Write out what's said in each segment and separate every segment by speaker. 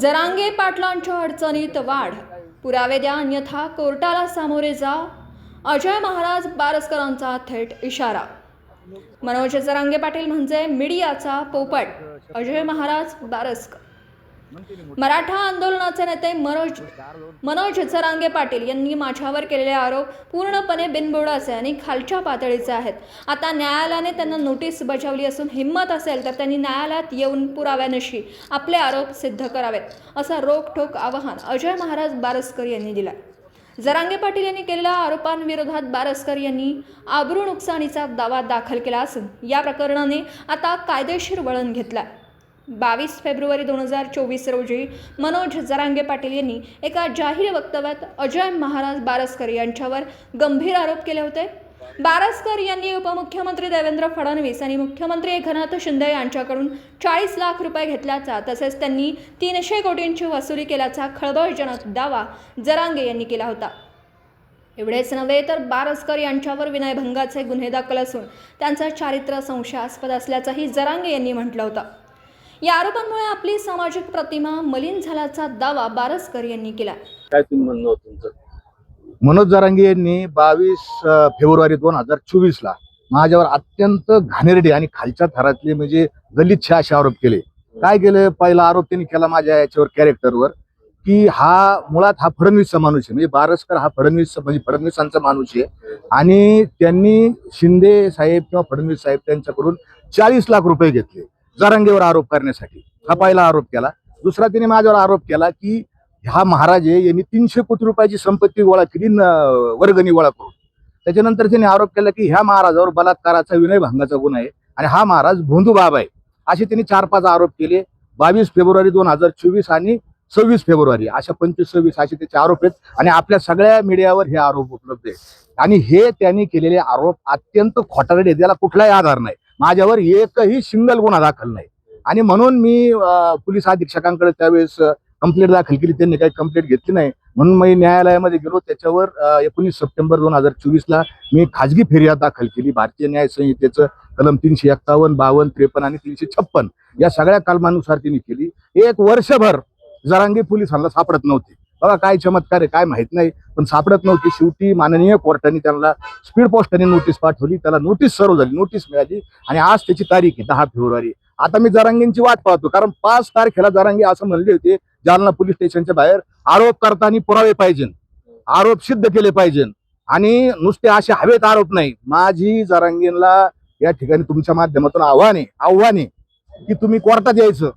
Speaker 1: जरांगे पाटलांच्या अडचणीत वाढ. पुरावे द्या अन्यथा कोर्टाला सामोरे जा. अजय महाराज बारसकरांचा थेट इशारा. मनोज जरांगे पाटील म्हणजे मीडियाचा पोपट. अजय महाराज बारसकर. मराठा आंदोलनाचे नेते मनोज मनोज जरांगे पाटील यांनी माझ्यावर केलेले आरोप पूर्णपणे बिनबुडाचे आणि खालच्या पातळीचे आहेत. आता न्यायालयाने त्यांना नोटीस बजावली असून हिंमत असेल तर त्यांनी न्यायालयात येऊन पुराव्यानिशी आपले आरोप सिद्ध करावेत असं रोखठोक आवाहन अजय महाराज बारसकर यांनी दिलं जरांगे पाटील यांनी केलेल्या आरोपांविरोधात बारसकर यांनी आबरू नुकसानीचा दावा दाखल केला असून या प्रकरणाने आता कायदेशीर वळण घेतलं बावीस फेब्रुवारी दोन हजार चोवीस रोजी मनोज जरांगे पाटील यांनी एका जाहीर वक्तव्यात अजय महाराज बारसकर यांच्यावर गंभीर आरोप केले होते. बारसकर यांनी उपमुख्यमंत्री देवेंद्र फडणवीस आणि मुख्यमंत्री एकनाथ शिंदे यांच्याकडून चाळीस लाख रुपये घेतल्याचा तसेच त्यांनी तीनशे कोटींची वसुली केल्याचा खळबळजनक दावा जरांगे यांनी केला होता. एवढेच नव्हे तर बारसकर यांच्यावर विनयभंगाचे गुन्हे दाखल असून त्यांचं चारित्र्य संशयास्पद असल्याचंही जरांगे यांनी म्हटलं होतं. या आरोपांमुळे आपली सामाजिक प्रतिमा मलिन झाल्याचा दावा बारसकर यांनी केला
Speaker 2: काय तुम्ही म्हणणं तुमचं?
Speaker 3: मनोज जरांगे यांनी बावीस फेब्रुवारी दोन हजार चोवीस ला माझ्यावर अत्यंत घाणेरडे आणि खालच्या थरातले म्हणजे गलिच्छ असे आरोप केले. काय केलं? पहिला आरोप त्यांनी केला माझ्या याच्यावर कॅरेक्टरवर की हा मुळात हा फडणवीसचा माणूस आहे. म्हणजे बारसकर हा फडणवीस म्हणजे फडणवीसांचा माणूस आहे. आणि त्यांनी शिंदे साहेब किंवा फडणवीस साहेब त्यांच्याकडून चाळीस लाख रुपये घेतले. जरंगेवर आरोप करण्यासाठी. हा पहिला आरोप केला. दुसरा तिने माझ्यावर आरोप केला की हा महाराज आहे यांनी तीनशे कोटी रुपयाची संपत्ती गोळा केली न वर्गणी गोळा करून. त्याच्यानंतर त्यांनी आरोप केला की ह्या महाराजावर बलात्काराचा विनय भंगाचा गुन्हा आहे आणि हा महाराज भोंदू बाब आहे. असे त्यांनी चार पाच आरोप केले. बावीस फेब्रुवारी दोन हजार चोवीस आणि सव्वीस फेब्रुवारी. अशा पंचवीस सव्वीस असे त्याचे आरोप आहेत आणि आपल्या सगळ्या मीडियावर हे आरोप उपलब्ध आहेत. आणि हे त्यांनी केलेले आरोप अत्यंत खोटारडे त्याला कुठलाही आधार नाही. माझ्यावर एकही सिंगल गुन्हा दाखल नाही. आणि म्हणून मी पोलीस अधीक्षकांकडे त्यावेळेस कंप्लेंट दाखल केली. त्यांनी काही कंप्लेंट घेतली नाही. म्हणून मी न्यायालयामध्ये गेलो. त्याच्यावर एकोणीस सप्टेंबर दोन हजार चोवीसला मी खाजगी फिर्याद दाखल केली. भारतीय न्याय संहितेचं कलम तीनशे एक्कावन्न बावन्न त्रेपन्न आणि तीनशे छप्पन या सगळ्या कलमानुसार त्यांनी केली. एक वर्षभर जरांगी पोलिसांना सापडत नव्हते. बघा काय चमत्कार आहे काय माहीत नाही. पण सापडत नव्हती. शेवटी माननीय कोर्टाने त्यांना स्पीड पोस्टाने नोटीस पाठवली. त्याला नोटीस सर्व झाली नोटीस मिळाली. आणि आज त्याची तारीख आहे दहा फेब्रुवारी. आता मी जरांगींची वाट पाहतो कारण पाच तारखेला जरांगी असं म्हणले होते जालना पोलीस स्टेशनच्या बाहेर आरोप करताना पुरावे पाहिजे. आरोप सिद्ध केले पाहिजे. आणि नुसते असे हवेत आरोप नाही. माझी जरांगींना या ठिकाणी तुमच्या माध्यमातून आव्हान आहे आव्हान आहे की तुम्ही कोर्टात यायचं.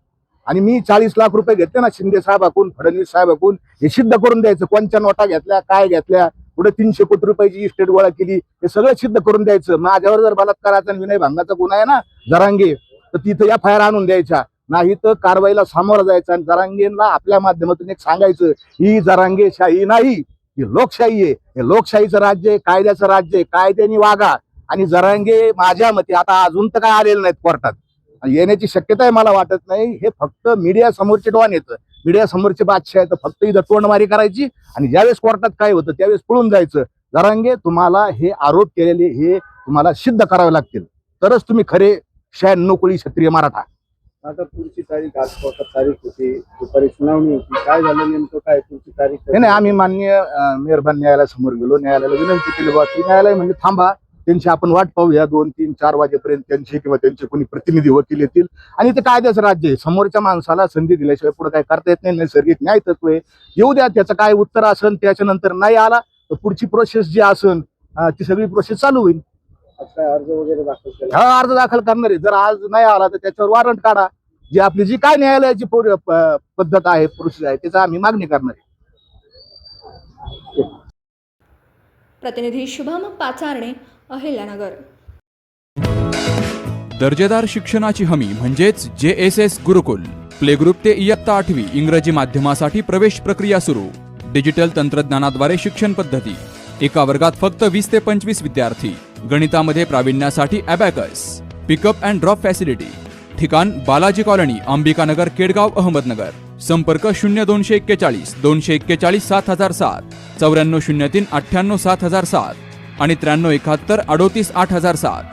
Speaker 3: आणि मी चाळीस लाख रुपये घेतले ना शिंदे साहेबाकून फडणवीस साहेबाकून हे सिद्ध करून द्यायचं. कोणत्या नोटा घेतल्या काय घेतल्या पुढे तीनशे कोटी रुपयाची इस्टेट गोळा केली हे सगळं सिद्ध करून द्यायचं. माझ्यावर जर बलात्काराचा विनय विनयभंगाचा गुन्हा आहे ना जरांगे तर तिथं या फायर आणून द्यायच्या. नाही तर कारवाईला सामोरं जायचं आणि जरांगेला आपल्या माध्यमातून एक सांगायचं ही जरांगेशाही नाही ही लोकशाही आहे. हे लोकशाहीचं राज्य आहे कायद्याचं राज्य आहे कायद्याने वागा. आणि जरांगे माझ्या मते आता अजून तर काय आलेलं नाहीत कोर्टात. येण्याची शक्यता आहे मला वाटत नाही. हे फक्त मीडिया समोरचे डॉन येतं मीडिया समोरचे बादशाह तर फक्त इथं तोंडमारी करायची आणि ज्यावेळेस कोर्टात काय होतं त्यावेळेस पळून जायचं. जरांगे तुम्हाला हे आरोप केलेले हे तुम्हाला सिद्ध करावे लागतील. तरच तुम्ही खरे शहाण्णव कोळी क्षत्रिय मराठा.
Speaker 2: आता पुढची तारीख आज तारीख होती. दुपारी सुनावणी होती. काय झालं नेमकं? काय पुढची तारीख?
Speaker 3: नाही नाही आम्ही मान्य मेहरबान न्यायालयासमोर गेलो. न्यायालयाला विनंती केली बा की न्यायालय म्हणजे थांबा. त्यांची आपण वाट पाहूया. दोन तीन चार वाजेपर्यंत त्यांचे किंवा त्यांचे कोणी प्रतिनिधी वकील येतील. आणि ते कायद्याचं राज्य आहे. समोरच्या माणसाला संधी दिल्याशिवाय पुढे काय करता येत नाही. नैसर्गिक न्याय तत्व आहे. येऊ द्या त्याचं काय उत्तर असेल त्याच्यानंतर नाही आला तर पुढची प्रोसेस जी असेल ती सगळी प्रोसेस चालू होईल.
Speaker 2: अर्ज वगैरे दाखल
Speaker 3: हा अर्ज दाखल करणार आहे. जर आज नाही आला तर त्याच्यावर वॉरंट काढा. जी आपली जी काय न्यायालयाची पद्धत आहे प्रोसेस आहे त्याचा आम्ही मागणी करणार आहे.
Speaker 1: प्रतिनिधी शुभम पाचारणे अहिल्यानगर.
Speaker 4: दर्जेदार शिक्षणाची हमी म्हणजेच J S S Gurukul. Play group ते इयत्ता आठवी इंग्रजी माध्यमासाठी प्रवेश प्रक्रिया सुरू. डिजिटल तंत्रज्ञानाद्वारे शिक्षण पद्धती. एका वर्गात फक्त वीस ते पंचवीस विद्यार्थी. गणितामध्ये प्रावीण्यासाठी abacus pickup and drop facility ठिकाण बालाजी कॉलनी अंबिकानगर केडगाव अहमदनगर. संपर्क शून्य दोनशे एक्केचाळीस दोनशे एक्केचाळीस सात हजार सात चौऱ्याण्णव शून्य तीन अठ्ठ्याण्णव सात हजार सात आणि त्र्याण्णव एकाहत्तर अडोतीस आठ हजार सात.